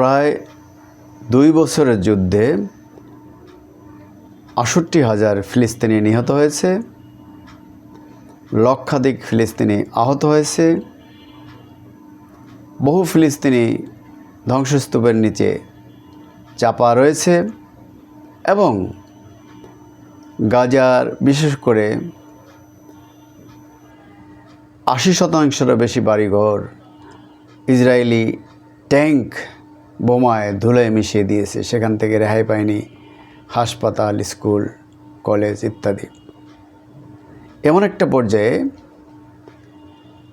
প্রায় দুই বছরের যুদ্ধে আষট্টি হাজার ফিলিস্তিনি নিহত হয়েছে, লক্ষাধিক ফিলিস্তিনি আহত হয়েছে, বহু ফিলিস্তিনি ধ্বংসস্তূপের নিচে চাপা রয়েছে এবং গাজার বিশেষ করে আশি শতাংশেরও বেশি বাড়িঘর ইসরায়েলি ট্যাঙ্ক বোমায় ধুলোয় মিশিয়ে দিয়েছে। সেখান থেকে রেহাই পায়নি হাসপাতাল, স্কুল, কলেজ ইত্যাদি। এমন একটা পর্যায়ে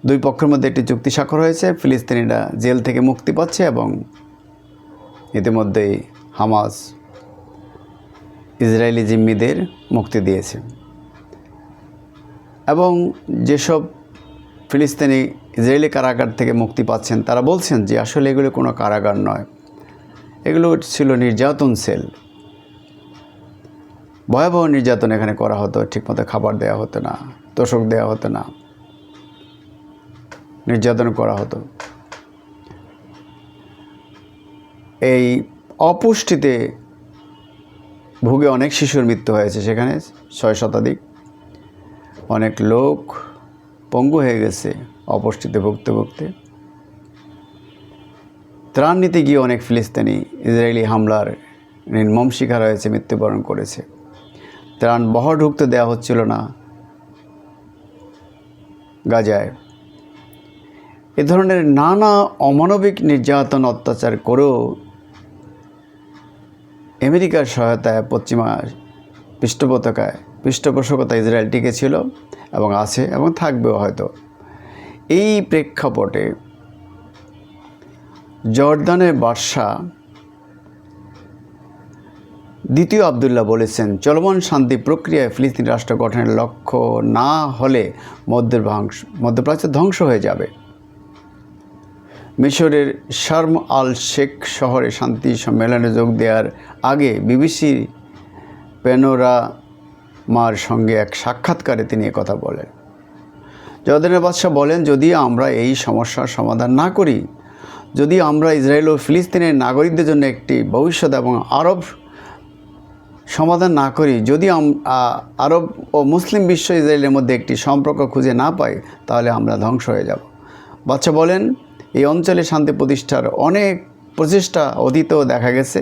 দুই পক্ষের মধ্যে একটি চুক্তি স্বাক্ষর হয়েছে। ফিলিস্তিনিরা জেল থেকে মুক্তি পাচ্ছে এবং ইতিমধ্যেই হামাস ইসরায়েলি জিম্মিদের মুক্তি দিয়েছে। এবং যেসব ফিলিস্তিনি ইসরায়েলি কারাগার থেকে মুক্তি পাচ্ছেন, তারা বলছেন যে আসলে এগুলো কোনো কারাগার নয়। এগুলো ছিল নির্যাতন সেল। ভয়াবহ নির্যাতন এখানে করা হতো, ঠিকমতো খাবার দেওয়া হতো না, তোষক দেওয়া হতো না। নির্যাতন করা হতো। এই অপুষ্টিতে ভুগে অনেক শিশুর মৃত্যু হয়েছে সেখানে, ছয় শতাধিক। অনেক লোক পঙ্গু হয়ে গেছে অপুষ্টিতে ভুগতে ভুগতে। ত্রাণ নিতে গিয়ে অনেক ফিলিস্তিনি ইসরায়েলি হামলার নির্মম শিকার হয়েছে, মৃত্যুবরণ করেছে। ত্রাণ বহর ঢুকতে দেওয়া হচ্ছিল না গাজায়। এ ধরনের নানা অমানবিক নির্যাতন অত্যাচার করেও আমেরিকার সহায়তায় পশ্চিমা পৃষ্ঠপোষকায় পৃষ্ঠপোষকতা ইসরায়েল টিকে ছিল এবং আছে এবং থাকবেও হয়তো। এই প্রেক্ষাপটে জর্দানের বাদশাহ দ্বিতীয় আবদুল্লাহ বলেছেন, চলমান শান্তি প্রক্রিয়ায় ফিলিস্তিন রাষ্ট্র গঠনের লক্ষ্য না হলে মধ্যপ্রাংশ মধ্যপ্রাচ্য ধ্বংস হয়ে যাবে। মিশরের শার্ম আল শেখ শহরে শান্তি সম্মেলনে যোগ দেওয়ার আগে বিবিসি পেনোরামার সঙ্গে এক সাক্ষাৎকারে তিনি কথা বলেন। জর্দানের বাদশাহ বলেন, যদি আমরা এই সমস্যার সমাধান না করি যদি আমরা ইসরায়েল ও ফিলিস্তিনের নাগরিকদের জন্য একটি ভবিষ্যৎ এবং আরব সমাধান না করি যদি আরব ও মুসলিম বিশ্ব ইসরায়েলের মধ্যে একটি সম্পর্ক খুঁজে না পাই, তাহলে আমরা ধ্বংস হয়ে যাব। বাচ্চা বলেন, এই অঞ্চলে শান্তি প্রতিষ্ঠার অনেক প্রচেষ্টা অতীতেও দেখা গেছে।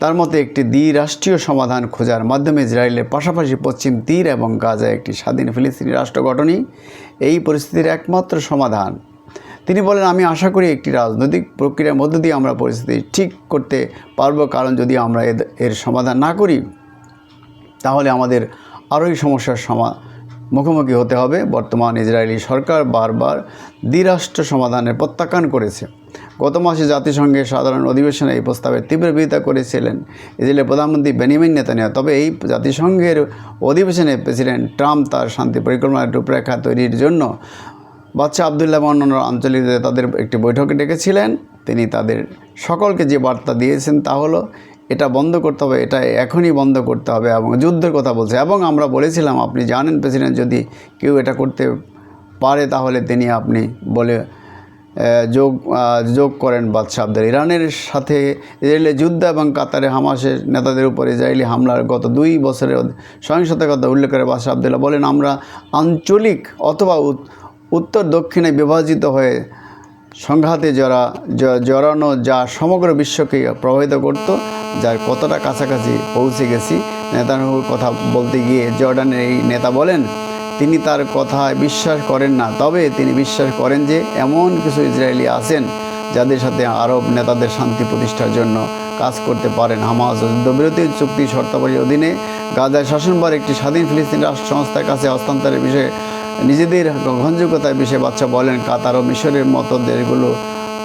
তার মধ্যে একটি দ্বিরাষ্ট্রীয় সমাধান খোঁজার মাধ্যমে ইসরায়েলের পাশাপাশি পশ্চিম তীর এবং গাজায় একটি স্বাধীন ফিলিস্তিনি রাষ্ট্র গঠনই এই পরিস্থিতির একমাত্র সমাধান। তিনি বলেন, আমি আশা করি একটি রাজনৈতিক প্রক্রিয়ার মধ্য দিয়ে আমরা পরিস্থিতি ঠিক করতে পারব, কারণ যদি আমরা এর সমাধান না করি, তাহলে আমাদের আরোই সমস্যার সমা, মুখোমুখি হতে হবে। বর্তমান ইসরায়েলি সরকার বারবার দ্বিরাষ্ট্র সমাধানের প্রত্যাখ্যান করেছে। গত মাসে জাতিসংঘের সাধারণ অধিবেশনে এই প্রস্তাবের তীব্র বিরোধিতা করেছিলেন ইসরায়েলের প্রধানমন্ত্রী বেনিমিন নেতানিয়া তবে এই জাতিসংঘের অধিবেশনে প্রেসিডেন্ট ট্রাম্প তার শান্তি পরিকল্পনার রূপরেখা তৈরির জন্য বাচ্চা আবদুল্লাহ অন্যান্য আঞ্চলিক তাদের একটি বৈঠকে ডেকেছিলেন। তিনি তাদের সকলকে যে বার্তা দিয়েছেন তা হলো, এটা বন্ধ করতে হবে, এটা এখনই বন্ধ করতে হবে এবং যুদ্ধের কথা বলছে। এবং আমরা বলেছিলাম, আপনি জানেন প্রেসিডেন্ট, যদি কেউ এটা করতে পারে তাহলে তিনি আপনি বলে যোগ যোগ করেন বাদশাহ ইরানের সাথে ইসরায়েলের যুদ্ধ এবং কাতারে হামাসের নেতাদের উপর ইসরায়েলি হামলার গত দুই বছরের সহিংসতার কথা উল্লেখ করে বাদশাহ আবদুল্লাহ বলেন, আমরা আঞ্চলিক অথবা উত্তর দক্ষিণে বিভাজিত হয়ে সংঘাতে জড়া জড়ানো যা সমগ্র বিশ্বকে প্রভাবিত করত, যার কতটা কাছাকাছি পৌঁছে গেছি নেতানুর কথা বলতে গিয়ে জর্ডানের এই নেতা বলেন, তিনি তার কথায় বিশ্বাস করেন না, তবে তিনি বিশ্বাস করেন যে এমন কিছু ইসরায়েলি আছেন যাদের সাথে আরব নেতাদের শান্তি প্রতিষ্ঠার জন্য কাজ করতে পারেন। হামাস যুদ্ধবিরতি চুক্তি শর্তাবলীর অধীনে গাজায় শাসনবার একটি স্বাধীন ফিলিস্তিন রাষ্ট্র সংস্থার কাছে হস্তান্তরের বিষয়ে নিজেদের গ্রহণযোগ্যতার বিষয়ে বাচ্চা বলেন, কাতার ও মিশরের মতো দেশগুলো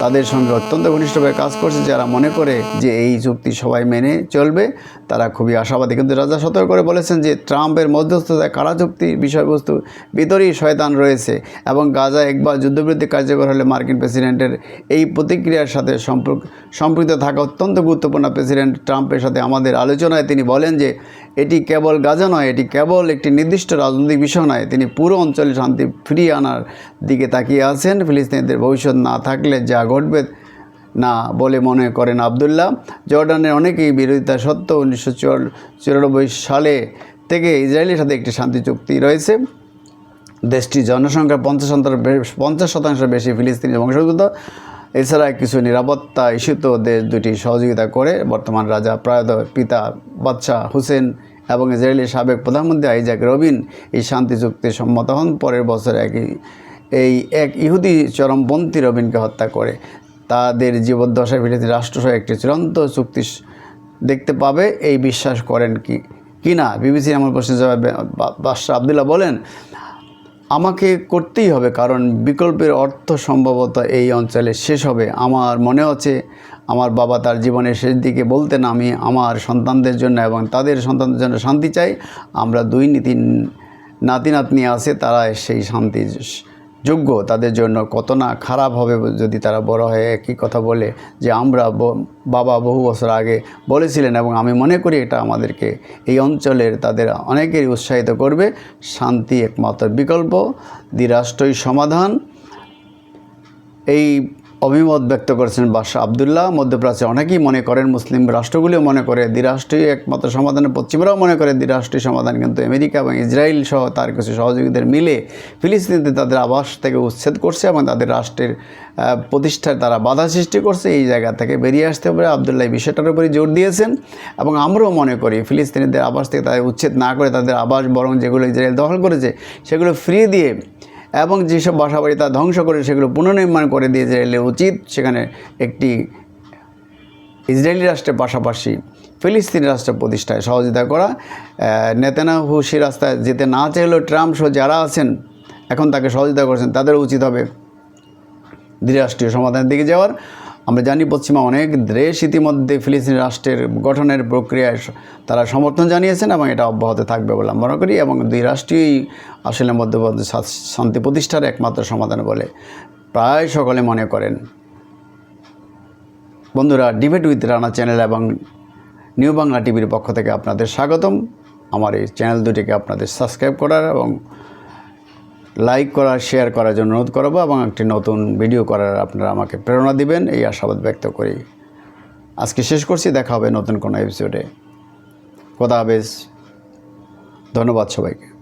তাদের সঙ্গে অত্যন্ত ঘনিষ্ঠভাবে কাজ করছে। যারা মনে করে যে এই চুক্তি সবাই মেনে চলবে, তারা খুবই আশাবাদী। কিন্তু রাজা সতর্ক করে বলেছেন যে, ট্রাম্পের মধ্যস্থতায় কারা চুক্তির বিষয়বস্তু ভিতরেই শয়তান রয়েছে এবং গাজা একবার যুদ্ধবিরতি কার্যকর হলে মার্কিন প্রেসিডেন্টের এই প্রতিক্রিয়ার সাথে সম্পর্ক, সম্পৃক্ত থাকা অত্যন্ত গুরুত্বপূর্ণ। প্রেসিডেন্ট ট্রাম্পের সাথে আমাদের আলোচনায় তিনি বলেন যে এটি কেবল গাজা নয়, এটি কেবল একটি নির্দিষ্ট রাজনৈতিক বিষয় নয়। তিনি পুরো অঞ্চলে শান্তি ফিরিয়ে আনার দিকে তাকিয়ে আছেন। ফিলিস্তিনিদের ভবিষ্যৎ না থাকলে যা ঘটবে না বলে মনে করেন আবদুল্লাহ। জর্ডানের অনেকেই বিরোধিতা সত্ত্বেও উনিশশো চুরানব্বই সালে থেকে ইসরায়েলের সাথে একটি শান্তি চুক্তি রয়েছে। দেশটির জনসংখ্যার পঞ্চাশ পঞ্চাশ শতাংশ বেশি ফিলিস্তিনি বংশোদ্ভূত। এছাড়া কিছু নিরাপত্তা ইস্যুতেও দেশ দুটি সহযোগিতা করে। বর্তমান রাজা প্রয়াত পিতা বাদশাহ হুসেন এবং ইসরায়েলের সাবেক প্রধানমন্ত্রী আইজাক রবিন এই শান্তি চুক্তির সম্মত হন। পরের বছর একই এই এক ইহুদি চরমপন্থী রবিনকে হত্যা করে। তাদের জীবদ্দশায় ফিলিস্তিনি রাষ্ট্রসহ একটি চূড়ান্ত চুক্তি দেখতে পাবে। এই বিশ্বাস করেন কি কিনা? বিবিসি এমন প্রশ্নের জবাবে বাদশাহ আবদুল্লাহ বলেন আমাকে করতেই হবে, কারণ বিকল্পের অর্থ সম্ভবত এই অঞ্চলে শেষ হবে। আমার মনে হচ্ছে আমার বাবা তার জীবনের শেষ দিকে বলতেন, আমি আমার সন্তানদের জন্য এবং তাদের সন্তানদের জন্য শান্তি চাই। আমরা দুই নীতি নাতি নাতনি আছে তারা সেই শান্তি যোগ্য, তাদের জন্য কত না খারাপ হবে যদি তারা বড় হয়ে একই কথা বলে যে আমরা বাবা বহু বছর আগে বলেছিলেন এবং আমি মনে করি এটা আমাদেরকে এই অঞ্চলের তাদের অনেকেরই উৎসাহিত করবে। শান্তি একমাত্র বিকল্প, দ্বিরাষ্ট্রই সমাধান। এই অভিমত ব্যক্ত করেছেন বাদশাহ আবদুল্লাহ। মধ্যপ্রাচ্যে অনেকেই মনে করেন মুসলিম রাষ্ট্রগুলিও মনে করে দ্বিরাষ্ট্রই একমাত্র সমাধানে পশ্চিমরাও মনে করে দ্বিরাষ্ট্রীয় সমাধান, কিন্তু আমেরিকা এবং ইসরায়েল সহ তার কিছু সহযোগীদের মিলে ফিলিস্তিনিতে তাদের আবাস থেকে উচ্ছেদ করছে এবং তাদের রাষ্ট্রের প্রতিষ্ঠায় তারা বাধা সৃষ্টি করছে। এই জায়গা থেকে বেরিয়ে আসতে পারে আবদুল্লাহ বিষয়টার উপরে জোর দিয়েছেন এবং আমরাও মনে করি ফিলিস্তিনিদের আবাস থেকে তাদের উচ্ছেদ না করে তাদের আবাস বরং যেগুলো ইসরায়েল দখল করেছে, সেগুলো ফ্রি দিয়ে এবং যেসব বাসাবাড়ি তা ধ্বংস করে সেগুলো পুনর্নির্মাণ করে দিয়ে ইসরায়েলের উচিত। সেখানে একটি ইসরায়েলি রাষ্ট্রের পাশাপাশি ফিলিস্তিন রাষ্ট্র প্রতিষ্ঠায় সহযোগিতা করা। নেতানাহু সে রাস্তায় যেতে না চাইলেও ট্রাম্প সহ যারা আছেন, এখন তাকে সহযোগিতা করছেন, তাদের উচিত হবে দ্বিরাষ্ট্রীয় সমাধানের দিকে যাওয়ার। আমরা জানি পশ্চিমা অনেক দেশ ইতিমধ্যে ফিলিস্তিনি রাষ্ট্রের গঠনের প্রক্রিয়ায় তারা সমর্থন জানিয়েছেন এবং এটা অব্যাহত থাকবে বলে আমরা মনে করি এবং দুই রাষ্ট্রই আসলে মধ্যপ্রাচ্য শান্তি প্রতিষ্ঠার একমাত্র সমাধান বলে প্রায় সকলে মনে করেন। বন্ধুরা ডিবেট উইথ রানা চ্যানেল এবং নিউ বাংলা টিভির পক্ষ থেকে আপনাদের স্বাগতম। আমার এই চ্যানেল দুটিকে আপনাদের সাবস্ক্রাইব করার এবং লাইক করা শেয়ার করার জন্য অনুরোধ করব এবং একটি নতুন ভিডিও করার আপনারা আমাকে প্রেরণা দিবেন। এই আশাবাদ ব্যক্ত করি। আজকে শেষ করছি। দেখা হবে নতুন কোনো এপিসোডে কথা হাফেজ। ধন্যবাদ সবাইকে।